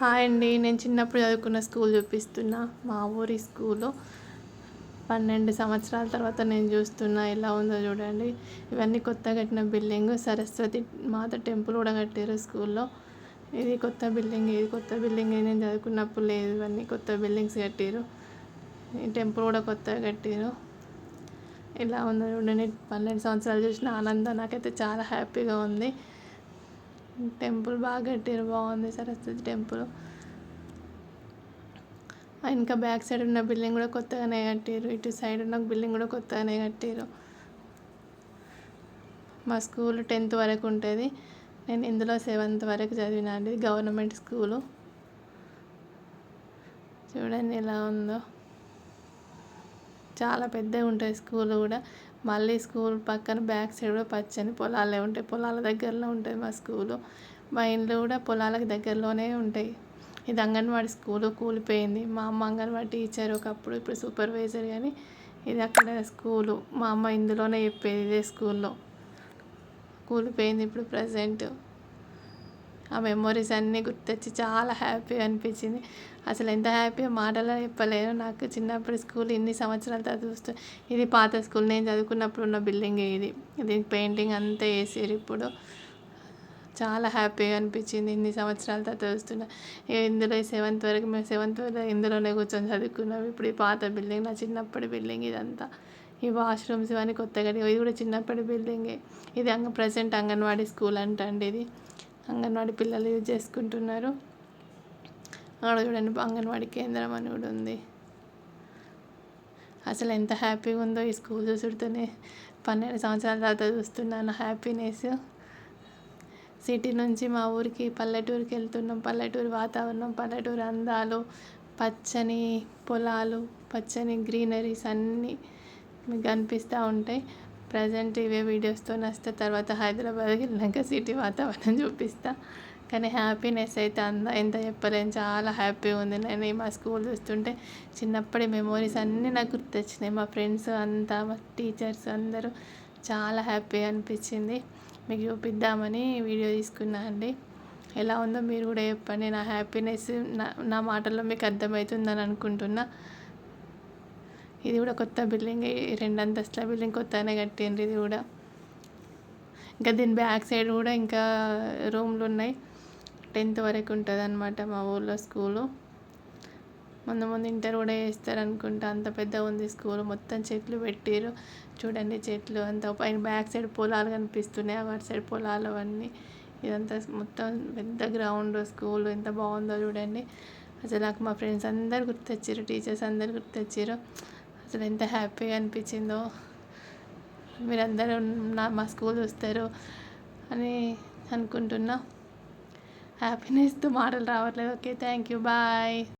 Hi అండి. నేను చిన్నప్పుడు చదువుకున్న స్కూల్ చూపిస్తున్నా మా ఊరి స్కూలు. పన్నెండు సంవత్సరాల తర్వాత నేను చూస్తున్నా ఎలా ఉందో చూడండి. ఇవన్నీ కొత్త కట్టిన బిల్డింగ్. సరస్వతి మాత టెంపుల్ కూడా కట్టారు స్కూల్లో. ఇది కొత్త బిల్డింగ్. ఇది కొత్త బిల్డింగ్ నేను చదువుకున్నప్పుడు లేదు. ఇవన్నీ కొత్త బిల్డింగ్స్ కట్టారు ఈ టెంపుల్ కూడా కొత్తగా కట్టారు ఇలా ఉందో చూడండి. పన్నెండు సంవత్సరాలు చూసిన ఆనందం నాకైతే చాలా హ్యాపీగా ఉంది. టెంపుల్ బాగా కట్టారు బాగుంది సరస్వతి టెంపుల్. ఇంకా బ్యాక్ సైడ్ ఉన్న బిల్డింగ్ కూడా కొత్తగానే కట్టారు ఇటు సైడ్ ఉన్న బిల్డింగ్ కూడా కొత్తగానే కట్టారు. మా స్కూల్ టెన్త్ వరకు ఉంటుంది. నేను ఇందులో సెవెంత్ వరకు చదివినా అండి గవర్నమెంట్ స్కూలు. చూడండి ఎలా ఉందో. చాలా పెద్దగా ఉంటాయి స్కూల్ కూడా. మళ్ళీ స్కూల్ పక్కన బ్యాక్ సైడ్ కూడా పచ్చని పొలాలే ఉంటాయి. పొలాల దగ్గరలో ఉంటుంది మా స్కూలు. మా ఇండ్లు కూడా పొలాలకు దగ్గరలోనే ఉంటాయి. ఇది అంగన్వాడీ స్కూలు కూలిపోయింది. మా అమ్మ అంగన్వాడీ టీచర్ ఒకప్పుడు ఇప్పుడు సూపర్వైజర్ కానీ ఇది అక్కడ స్కూలు. మా అమ్మ ఇందులోనే చెప్పేది ఇదే స్కూల్లో. కూలిపోయింది ఇప్పుడు ప్రజెంట్. ఆ మెమొరీస్ అన్నీ గుర్తొచ్చి చాలా హ్యాపీగా అనిపించింది. అసలు ఎంత హ్యాపీగా మాటలో చెప్పలేను. నాకు చిన్నప్పుడు స్కూల్ ఇన్ని సంవత్సరాల తర్వాత చూస్తూ ఇది పాత స్కూల్ నేను చదువుకున్నప్పుడు ఉన్న బిల్డింగ్ ఇది. దీనికి పెయింటింగ్ అంతా వేసారు ఇప్పుడు. చాలా హ్యాపీగా అనిపించింది ఇన్ని సంవత్సరాల తర్వాత చూస్తున్నా ఇందులో సెవెంత్ వరకు మేము సెవెంత్ వరకు ఇందులోనే కూర్చొని చదువుకున్నాం. ఇప్పుడు ఈ పాత బిల్డింగ్ నా చిన్నప్పటి బిల్డింగ్ ఇదంతా. ఈ వాష్రూమ్స్ ఇవన్నీ కొత్తగా ఇది కూడా చిన్నప్పటి బిల్డింగే. ఇది అంగ ప్రజెంట్ అంగన్వాడీ స్కూల్ అంటండి ఇది. అంగన్వాడీ పిల్లలు యూజ్ చేసుకుంటున్నారు. ఆడ చూడండి అంగన్వాడీ కేంద్రం అని కూడా ఉంది. అసలు ఎంత హ్యాపీగా ఉందో ఈ స్కూల్ చూసుడుతోనే పన్నెండు సంవత్సరాల తర్వాత చూస్తున్నాను హ్యాపీనెస్. సిటీ నుంచి మా ఊరికి పల్లెటూరుకి వెళ్తున్నాం. పల్లెటూరు వాతావరణం పల్లెటూరు అందాలు పచ్చని పొలాలు పచ్చని గ్రీనరీస్ అన్నీ మీకు కనిపిస్తూ ఉంటాయి. ప్రజెంట్ ఇవే వీడియోస్తో నచ్చితే తర్వాత హైదరాబాద్కి వెళ్ళాక సిటీ వాతావరణం చూపిస్తా. కానీ హ్యాపీనెస్ అయితే అంద ఎంత చెప్పలేను చాలా హ్యాపీగా ఉంది. నేను మా స్కూల్ చూస్తుంటే చిన్నప్పటి మెమోరీస్ అన్నీ నాకు గుర్తొచ్చినాయి. మా ఫ్రెండ్స్ అంతా మా టీచర్స్ అందరూ చాలా హ్యాపీగా అనిపించింది. మీకు చూపిద్దామని వీడియో తీసుకున్నా అండి. ఎలా ఉందో మీరు కూడా చెప్పండి. నా హ్యాపీనెస్ నా నా మాటల్లో మీకు అర్థమవుతుందని అనుకుంటున్నా. ఇది కూడా కొత్త బిల్డింగ్ రెండు అంతస్తుల బిల్డింగ్ కొత్తగానే కట్టిండ్రు. ఇది కూడా ఇంకా దీని బ్యాక్ సైడ్ కూడా ఇంకా రూమ్లు ఉన్నాయి. టెన్త్ వరకు ఉంటుంది అనమాట మా ఊళ్ళో స్కూలు. ముందు ముందు ఇంటర్ కూడా చేస్తారు అనుకుంటా అంత పెద్దగా ఉంది స్కూల్. మొత్తం చెట్లు పెట్టారు చూడండి చెట్లు అంతా. పైన బ్యాక్ సైడ్ పొలాలు కనిపిస్తున్నాయి. అటు సైడ్ పొలాలు అవన్నీ. ఇదంతా మొత్తం పెద్ద గ్రౌండ్ స్కూల్. ఎంత బాగుందో చూడండి. అసలు నాకు మా ఫ్రెండ్స్ అందరు గుర్తొచ్చారు టీచర్స్ అందరు గుర్తొచ్చారు అసలు ఎంత హ్యాపీగా అనిపించిందో. మీరందరూ నా మా స్కూల్ వస్తారు అని అనుకుంటున్నా. హ్యాపీనెస్తో మాటలు రావట్లేదు. Okay thank you. బాయ్.